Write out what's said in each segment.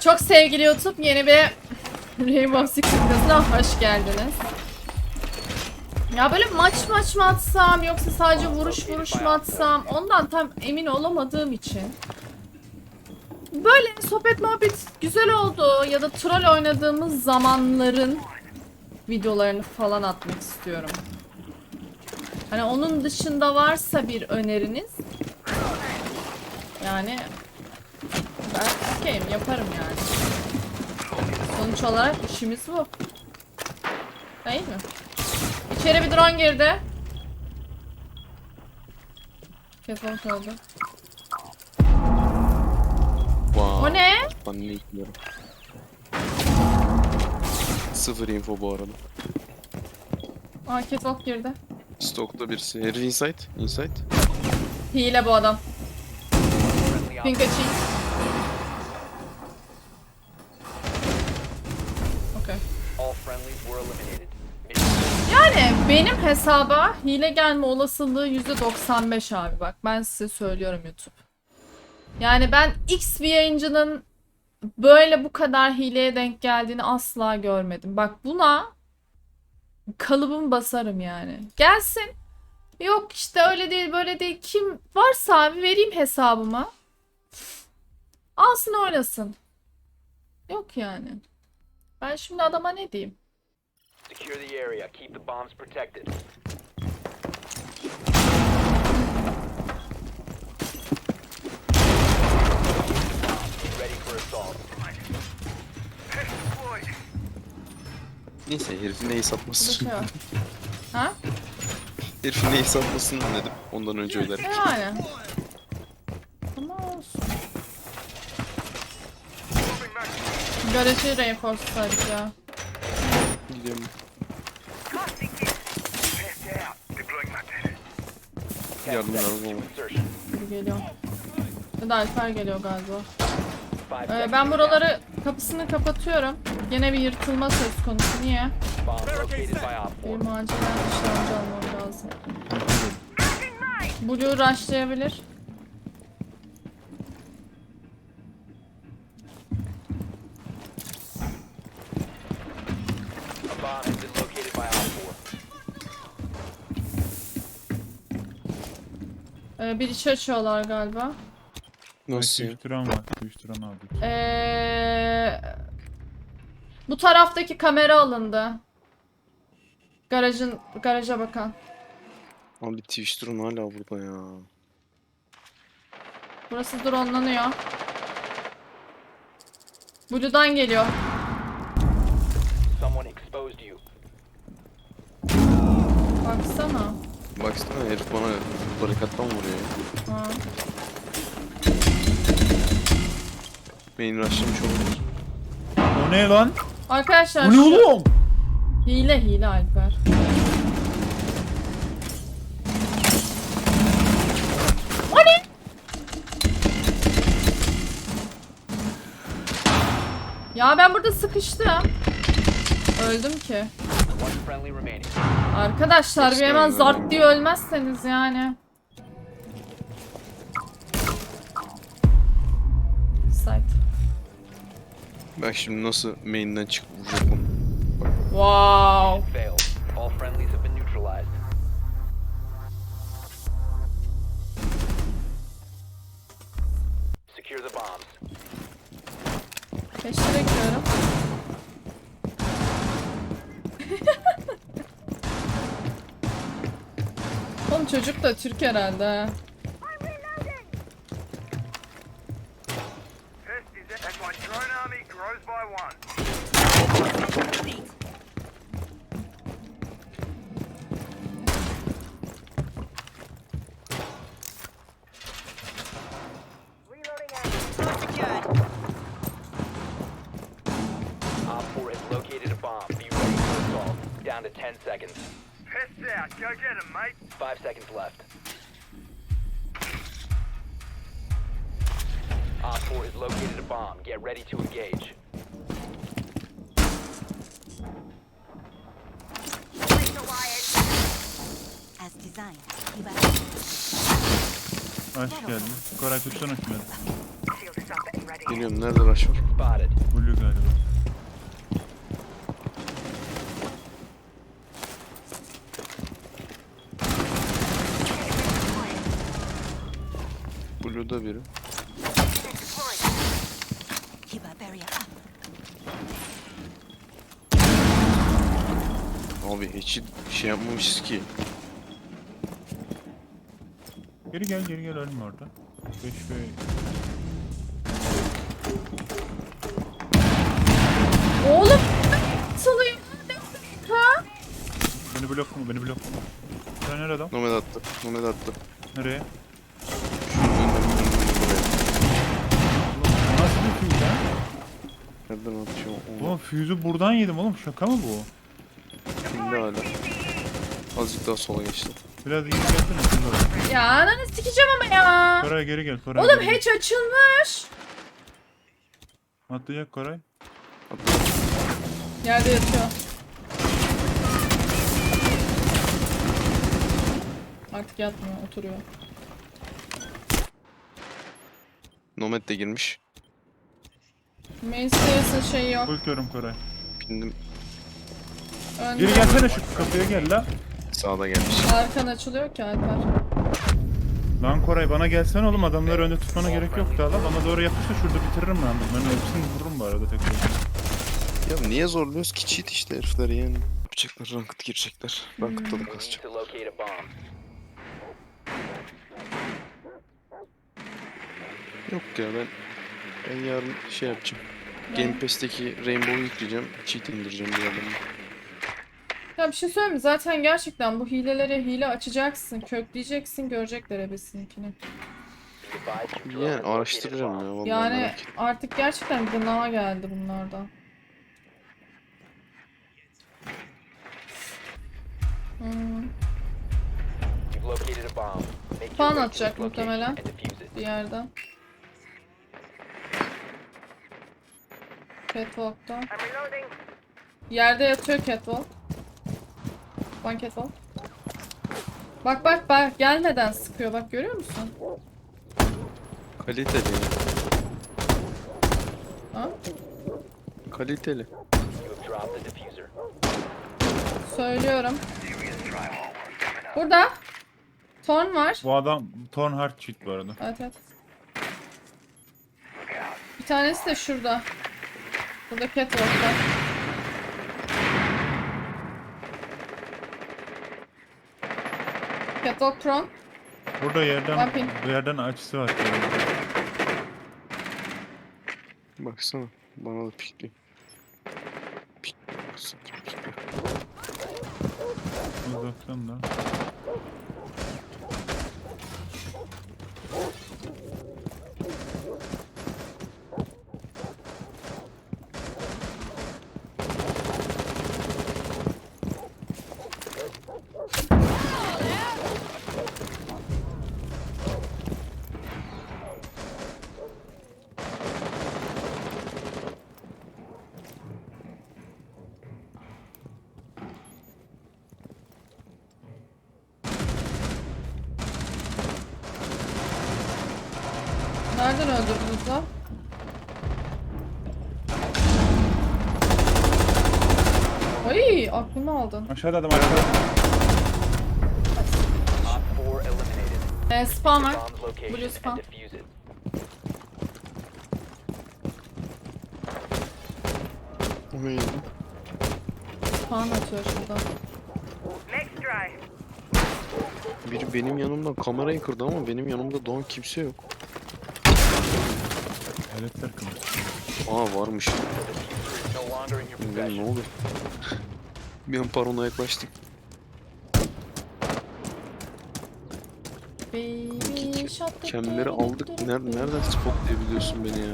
Çok sevgili YouTube yeni bir Rainbow Six videosuna hoş geldiniz. Ya böyle maç maç mı atsam yoksa sadece vuruş vuruş mu atsam ondan tam emin olamadığım için. Böyle sohbet muhabbet güzel oldu ya da troll oynadığımız zamanların videolarını falan atmak istiyorum. Hani onun dışında varsa bir öneriniz yani ben okeyim yaparım yani. Sonuç olarak işimiz bu. Değil mi? İçeri bir drone girdi. Catwalk öldü. Wow. O ne? Ben ne bilmiyorum. Sıfır info bu arada. Aa catwalk girdi. Stokta birisi. Herif inside. Inside. Hile bu adam. Pink açayım. Okey. All friendlies were eliminated. Yani benim hesaba hile gelme olasılığı %95 abi bak ben size söylüyorum YouTube. Yani ben X bir yayıncının böyle bu kadar hileye denk geldiğini asla görmedim. Bak buna kalıbım basarım yani. Gelsin. Yok işte öyle değil böyle değil. Kim varsa abi vereyim hesabıma. Alsın oynasın. Yok yani. Ben şimdi adama ne diyeyim? Secure the area. Keep the bombs protected. Be ready for assault. Neyse herifin neyi satmasın. var. Ha? herifin neyi satmasın dedim. Ondan önce öderim. Yani. Ama olsun. Garajı reinforce'laydık ya. Gidiyorum. Yardım lazım ama. Geliyor. Ya da Alper geliyor galiba. Ee, ben buraları kapısını kapatıyorum. Gene bir yırtılma söz konusu. Niye? 4. acilen işlemci almam lazım. Blue rushlayabilir. Bomb has been located by Op 4. Ee, bir içi açıyorlar galiba. Nasıl ya? Uyuşturan var. Uyuşturan aldık. Ee, bu taraftaki kamera alındı. Garajın garaja bakan. Abi Twitch drone hala burada ya. Burası dronelanıyor. Blue'dan geliyor. Exposed you. Baksana. Baksana herif bana barikattan vuruyor. Ha. Main rushlamış olabilir. O ne lan? Arkadaşlar O ne şu oğlum? hile hile Alper. Ya ben burada sıkıştım. Öldüm ki. Arkadaşlar bir hemen zart diye ölmezseniz yani. Site. Bak şimdi nasıl main'den çıkıp vuracak onu. Wow. Failed. All friendlies have been neutralized. Secure the bombs. Peşlere gidiyorum. Çocuk da Türk herhalde. ha. Test is as my drone army grows by one. Op 4 has located a bomb. Be ready for assault. Down to 10 seconds. Pests out. Go get 'em, mate. 5 seconds left. Op 4 has located a bomb. Get ready to engage. As designed. Keep Hoş geldin. Koray tutsana şunları. Geliyorum nerede rush var? Spotted. Blue galiba. Blue'da biri. Abi hiç şey yapmamışız ki. Geri gel geri gel ölme orada. 5 ve Oğlum atılıyor. Ha? Beni bloklama beni bloklama. Sen nerede adam? Nomad attı. Nomad attı. Nereye? Nasıl bir füze? Nereden atıyor? Oğlum füzü buradan yedim oğlum şaka mı bu? Şimdi hala. Azıcık daha sola geçti. Biraz iyi gelsene şurada. Ya ananı sikeceğim ama ya. Koray geri gel Koray. Oğlum geri gel. hatch açılmış. Atlayacak Koray. Yerde yatıyor. Artık yatmıyor, oturuyor. Nomad de girmiş. Stairs'ın şeyi yok. Ultiyorum Koray. Bindim. Önde. Geri gelsene şu kapıya gel la. Sağda gelmiş. Arkan açılıyor ki Alper. Lan Koray bana gelsene oğlum adamları önde tutmana gerek yok daha la. Bana doğru yapışsa şurada bitiririm ben. Ben hepsini vururum bu arada tek başına. Ya niye zorluyoruz ki cheat işte herifleri yani. Yapacaklar ranked girecekler. Ranked'da da kasacak. to locate a bomb. Yok ya ben ben yarın şey yapacağım. Game Pass'teki Rainbow'u yükleyeceğim. Cheat indireceğim bir adamı. Ya bir şey söyleyeyim mi? Zaten gerçekten bu hilelere hile açacaksın, kökleyeceksin, görecekler drone Yani araştıracağım ya vallahi Yani merak ettim. artık gerçekten gınama geldi bunlardan. Hmm, Fan atacak muhtemelen. bir yerden. Catwalk'ta. Yerde yatıyor Catwalk. Ban Catwalk. Bak bak bak gelmeden sıkıyor bak görüyor musun? Kaliteli. Ha? Kaliteli. Söylüyorum. Burada. Ton var. Bu adam Torn Hard cheat bu arada. Evet evet. Bir tanesi de şurada. Burada Catwalk'ta. Catwalk prone. Burada yerden Bumping. bu yerden açısı var. Baksana. Bana da pikli. Pik. Uzaktan da. Nereden öldürdünüz lan? Ay aklımı aldın. Aşağıda adam aşağıda. Op 4 eliminated. Ee, spawn var. Location Blue spawn. and defuse it. Spawn atıyor şurada. Next. Biri benim yanımdan kamerayı kırdı ama benim yanımda doğan kimse yok. Hedefler kırmış. Aa varmış. Benim ne oluyor? Bir an parona yaklaştık. Baby shot Kemleri aldık. do do Ner do. nereden spot diyebiliyorsun beni ya?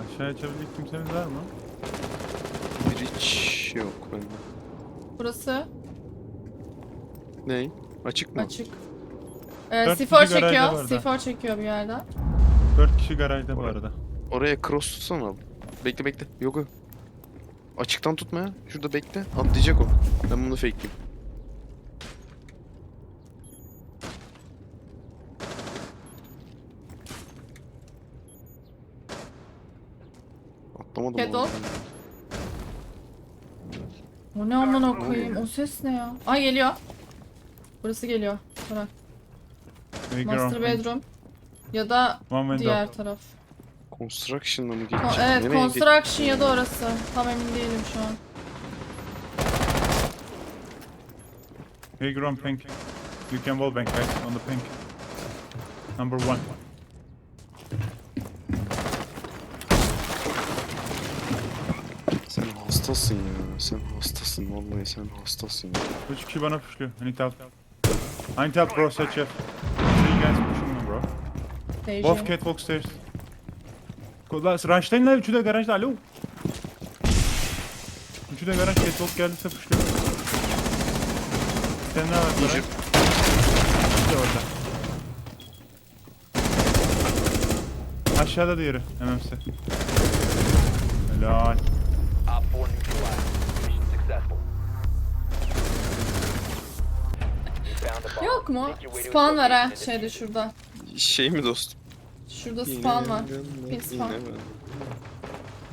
Aşağıya açabilecek kimseniz var mı? Bir hiç yok bende. Burası Ney? Açık mı? açık. Ee, Dört C4 kişi garajda çekiyor. var da. C4 çekiyor bir yerden. 4 kişi garajda bu arada. Oraya cross tutsana abi. Bekle bekle. Yok yok. Açıktan tutma ya. Şurada bekle. Atlayacak o. Ben bunu fakeleyeyim. Atlamadım. Catwalk. abi. O ne amına koyayım? O ses ne ya? Ay geliyor. Burası geliyor. Bırak. Hey, girl. Master bedroom. Ya da One window. diğer taraf. Construction'la mı Ko- geçecek? evet, Nereye construction ya da orası. Tam emin değilim şu an. Hey, you're on pink. You can wall bank guys on the pink. Number one. Sen hastasın ya. Sen hastasın. Vallahi sen hastasın ya. Üç kişi bana pushluyor. I need help. I need help bro, set chef. See you guys. Station. Both catwalk stairs. Lan üçü de garajda alo. Üçü de garaj catwalk geldiyse. Bir tane daha var garaj. İşte orada. Aşağıda diğeri MMC. Helal. Op 4 neutralized. Mission successful. You found the bomb. Yok mu? Spawn var ha şeyde şurada. Şey mi dostum? Şurada spawn var. Bir spawn.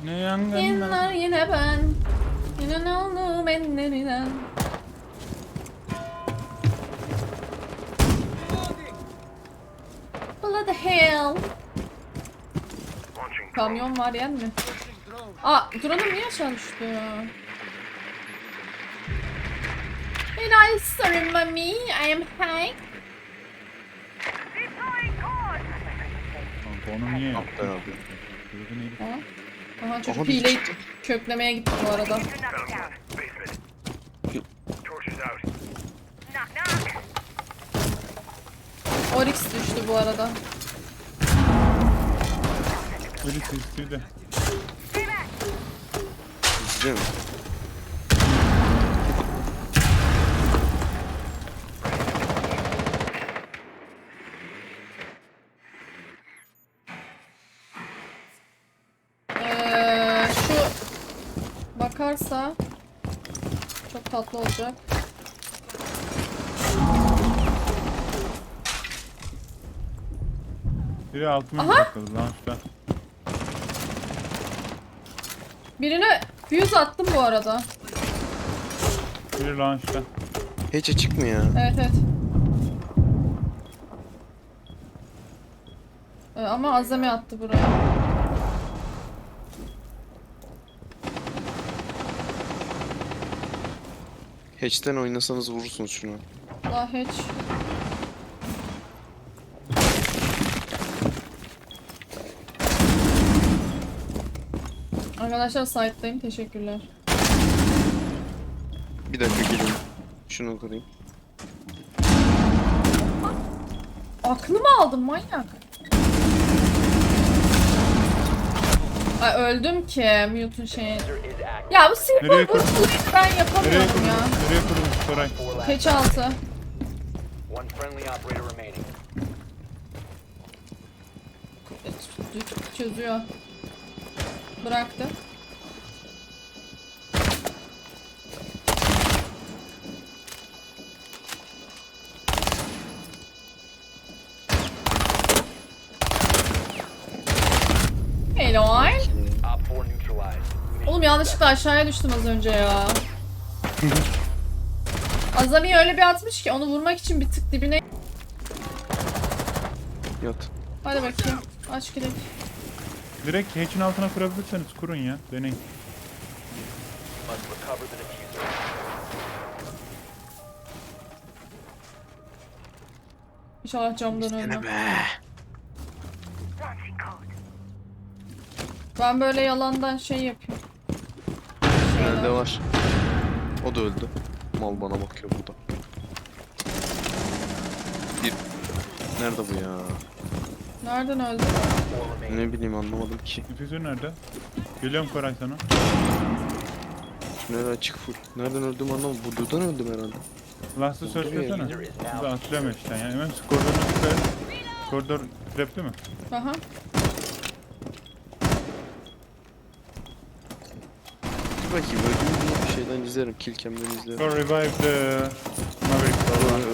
Ne yangınlar. Yine yine ben. Yine ne oldu ellerinden. Bloody hell. Kamyon var yen mi? Aa drone'um niye aşağı düştü ya? Hey nice sorry mommy I am high. Deploying cord. Kanka onu niye yaptın? be abi. Gördün iyi. Aha. Aha çocuk Aha, bir hileyi çıktı. köklemeye gitti bu arada. Found one. Basement. Torches out. Knock knock. Oryx düştü bu arada. Birisi üstüydü. Bizde mi? Ee, şu bakarsa çok tatlı olacak. Biri altıma Aha! bırakıldı lan ben. Birine fuse attım bu arada. Biri launch'ta. Hiç açık mı ya? Evet evet. Ee, ama azami attı buraya. Hatch'ten oynasanız vurursunuz şunu. Daha hiç. Arkadaşlar site'dayım. Teşekkürler. Bir dakika gelin. Şunu kırayım. Aklımı aldın manyak. Ay öldüm ki mute'un şeyi. Ya bu Nereye bu? Ben Nereye yapamıyorum ya. Nereye kurdun Koray? Four last. Keçi altı. One friendly operator remaining. Çözüyor. Bıraktı. Helal. Op 4 neutralized. Mission Oğlum yanlışlıkla aşağıya düştüm az önce ya. Azami öyle bir atmış ki onu vurmak için bir tık dibine... Yat. Hadi bakayım. Aç kilip. Direkt hatch'in altına kurabilirseniz kurun ya. Deneyin. İnşallah camdan ölmem. Ben böyle yalandan şey yapıyorum. Nerede var? O da öldü. Mal bana bakıyor burada. Bir... Nerede bu ya? Nereden öldü? Ne bileyim anlamadım ki. Difüzör nerede? Geliyorum Koray sana. Nerede açık full. Nereden öldüm anlamadım. Buradan öldüm herhalde. Last'ı da now atlıyorum işte yani. Hemen koridorun üstte. Koridor trapli mi? Aha. Dur bakayım öldüm bir şeyden izlerim. Kill cam'den izlerim. Go revive the Maverick.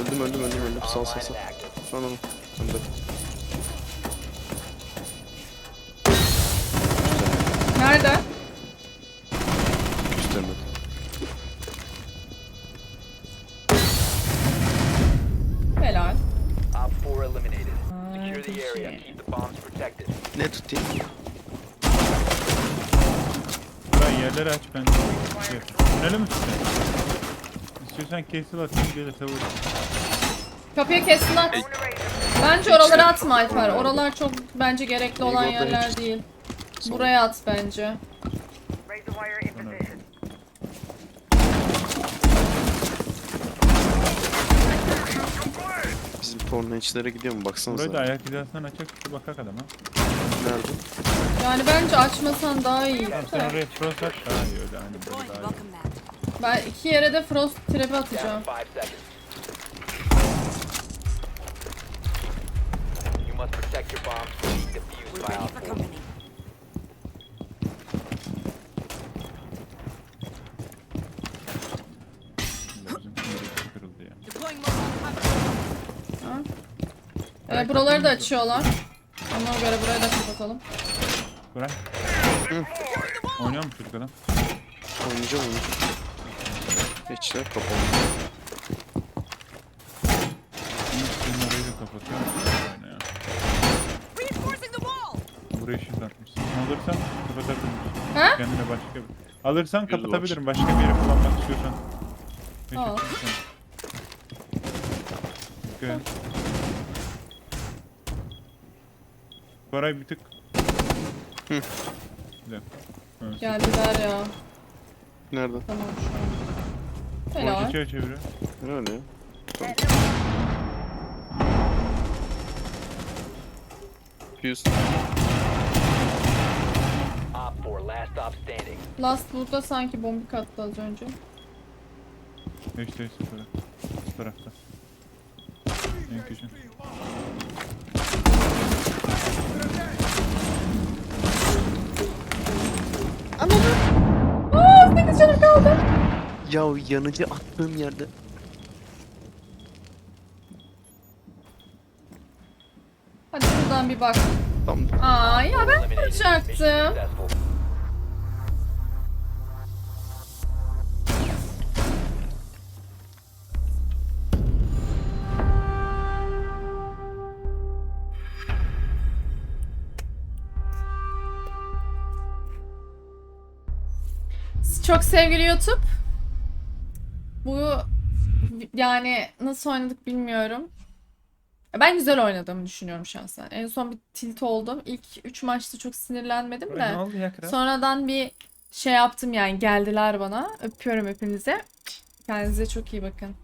Öldüm öldüm öldüm öldüm. Sal sal sal. Lan onu. Önde. Tünele mi tutacaksın? İstiyorsan kesil atayım gel de vur. Kapıyı kesin at. Bence oralara atma Alper. Oralar çok bence gerekli olan yerler değil. Buraya at bence. Bizim porno içlere gidiyor mu? Baksanıza. Burayı da ayak hizasından açak bakak adama. Nerede? Yani bence açmasan daha iyi. Sen oraya frost at daha iyi öyle hani böyle daha iyi. Ben iki yere de frost trap'i atacağım. to 5 seconds. You must protect your bombs from being defused We're by ready Op for 4. company. Bizim neresi kırıldı ya. Deploying mobile cover. Ee, buraları da açıyorlar. Ona göre burayı da kapatalım. Koray. Oynuyor mu çocuk adam? Oynayacağım onu. Geçler kapalı. Şimdi senin orayı da kapatıyor. Oyna ya. Buraya shift atmışsın. Alırsan kapatabilirim. Ha? Kendine başka bir... Alırsan kapatabilirim. Başka bir yere kullanmak istiyorsan. Beş Al. atırsan. Dikkat et. Koray bir tık. Hı. Evet. Geldiler ya. Nerede? Tamam şu an. Helal. çevir çeviriyor. Ne öyle ya? Fuse. Op 4, last stop standing. Last burada sanki bombik attı az önce. Beş sıfır. Bu tarafta. En köşe. Aa 8 canım kaldı. Ya yanıcı attığım yerde. Hadi şuradan bir bak. Tam Aa ya ben vuracaktım. Çok sevgili YouTube. Bu yani nasıl oynadık bilmiyorum. Ben güzel oynadığımı düşünüyorum şahsen. En son bir tilt oldum. İlk 3 maçta çok sinirlenmedim Koray ne de. oldu ya kral? Sonradan bir şey yaptım yani geldiler bana. Öpüyorum hepinize. Kendinize çok iyi bakın.